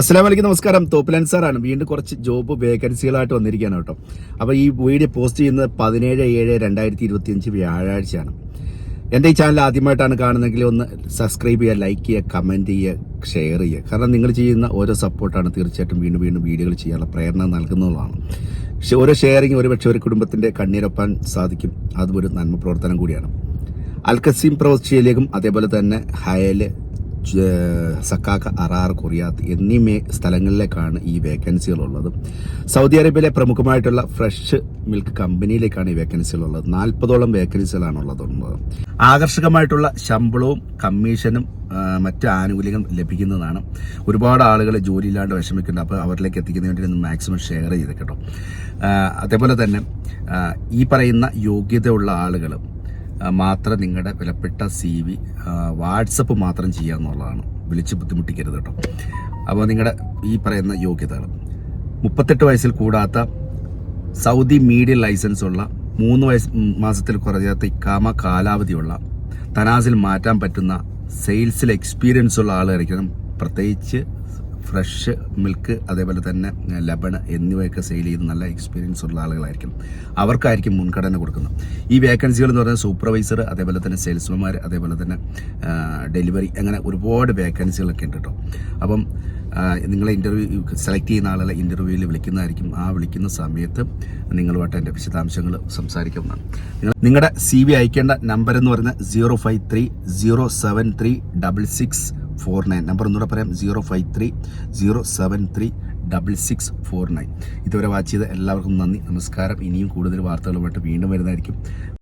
അസ്സാം വലൈക്കും നമസ്കാരം. തോപ്പിലാൻ സാറാണ് വീണ്ടും കുറച്ച് ജോബ് വേക്കൻസികളായിട്ട് വന്നിരിക്കുകയാണ് കേട്ടോ. അപ്പോൾ ഈ വീഡിയോ പോസ്റ്റ് ചെയ്യുന്നത് പതിനേഴ് ഏഴ് രണ്ടായിരത്തി ഇരുപത്തിയഞ്ച് വ്യാഴാഴ്ചയാണ്. എന്റെ ഈ ചാനൽ ആദ്യമായിട്ടാണ് കാണുന്നതെങ്കിൽ ഒന്ന് സബ്സ്ക്രൈബ് ചെയ്യുക ലൈക്ക് ചെയ്യുക കമന്റ് ചെയ്യുക ഷെയർ ചെയ്യുക. കാരണം നിങ്ങൾ ചെയ്യുന്ന ഓരോ സപ്പോർട്ടാണ് തീർച്ചയായിട്ടും വീണ്ടും വീണ്ടും വീഡിയോകൾ ചെയ്യാനുള്ള പ്രേരണ നൽകുന്നതാണ് പക്ഷേ ഓരോ ഷെയറിങ് ഒരു പക്ഷേ ഒരു കുടുംബത്തിന്റെ കണ്ണീരൊപ്പാൻ സാധിക്കും. അതും ഒരു നന്മ പ്രവർത്തനം കൂടിയാണ്. അൽക്കസീം പ്രൊവിൻഷ്യയിലേക്കും അതേപോലെ തന്നെ ഹയൽ സക്കാക്ക അറാർ കൊറിയാത്ത് എന്നീ മേ സ്ഥലങ്ങളിലേക്കാണ് ഈ വേക്കൻസികളുള്ളത്. സൗദി അറേബ്യയിലെ പ്രമുഖമായിട്ടുള്ള ഫ്രഷ് മിൽക്ക് കമ്പനിയിലേക്കാണ് ഈ വേക്കൻസികളുള്ളത്. നാൽപ്പതോളം വേക്കൻസികളാണ് ഉള്ളത്. ആകർഷകമായിട്ടുള്ള ശമ്പളവും കമ്മീഷനും മറ്റ് ആനുകൂല്യങ്ങൾ ലഭിക്കുന്നതാണ്. ഒരുപാട് ആളുകൾ ജോലിയില്ലാണ്ട് വിഷമിക്കുന്നുണ്ട്. അപ്പോൾ അവരിലേക്ക് എത്തിക്കുന്നതിന് വേണ്ടി ഒന്ന് മാക്സിമം ഷെയർ ചെയ്ത് കേട്ടോ അതേപോലെ തന്നെ ഈ പറയുന്ന യോഗ്യതയുള്ള ആളുകൾ ആ, മാത്രം നിങ്ങളുടെ വിലപ്പെട്ട സി വി വാട്സപ്പ് മാത്രം ചെയ്യുക എന്നുള്ളതാണ്. വിളിച്ച് ബുദ്ധിമുട്ടിക്കരുത് കേട്ടോ അപ്പോൾ നിങ്ങളുടെ ഈ പറയുന്ന യോഗ്യതകൾ. മുപ്പത്തെട്ട് വയസ്സിൽ കൂടാത്ത സൗദി മീഡിയ ലൈസൻസ് ഉള്ള മൂന്ന് വയസ്സ് മാസത്തിൽ കുറയാത്ത ഇക്കാമ കാലാവധിയുള്ള തനാസിൽ മാറ്റാൻ പറ്റുന്ന സെയിൽസിൽ എക്സ്പീരിയൻസ് ഉള്ള ആളായിരിക്കണം പ്രത്യേകിച്ച് ഫ്രഷ് മിൽക്ക് അതേപോലെ തന്നെ ലബൺ എന്നിവയൊക്കെ സെയിൽ ചെയ്ത് നല്ല എക്സ്പീരിയൻസ് ഉള്ള ആളുകളായിരിക്കും. അവർക്കായിരിക്കും മുൻഗണന കൊടുക്കുന്നത്. ഈ വേക്കൻസികൾ എന്ന് പറഞ്ഞാൽ സൂപ്പർവൈസർ അതേപോലെ തന്നെ സെയിൽസ്മാൻമാർ അതേപോലെ തന്നെ ഡെലിവറി അങ്ങനെ ഒരുപാട് വേക്കൻസികളൊക്കെ ഉണ്ട് കേട്ടോ അപ്പം നിങ്ങളെ ഇന്റർവ്യൂ സെലക്ട് ചെയ്യുന്ന ആളുകളെ ഇന്റർവ്യൂവിൽ വിളിക്കുന്നതായിരിക്കും. ആ വിളിക്കുന്ന സമയത്ത് നിങ്ങളുമായിട്ട് എന്റെ വിശദാംശങ്ങൾ സംസാരിക്കുന്നതാണ് നിങ്ങൾ നിങ്ങളുടെ സി വി അയക്കേണ്ട നമ്പർ എന്ന് പറഞ്ഞാൽ zero five three zero seven three double six four nine number ഒന്നുകൂടെ പറയാം. Zero five three zero seven three double six four nine ഇതുവരെ വാച്ച് ചെയ്ത എല്ലാവർക്കും നന്ദി. നമസ്കാരം. ഇനിയും കൂടുതൽ വാർത്തകളുമായിട്ട് വീണ്ടും വരുന്നതായിരിക്കും.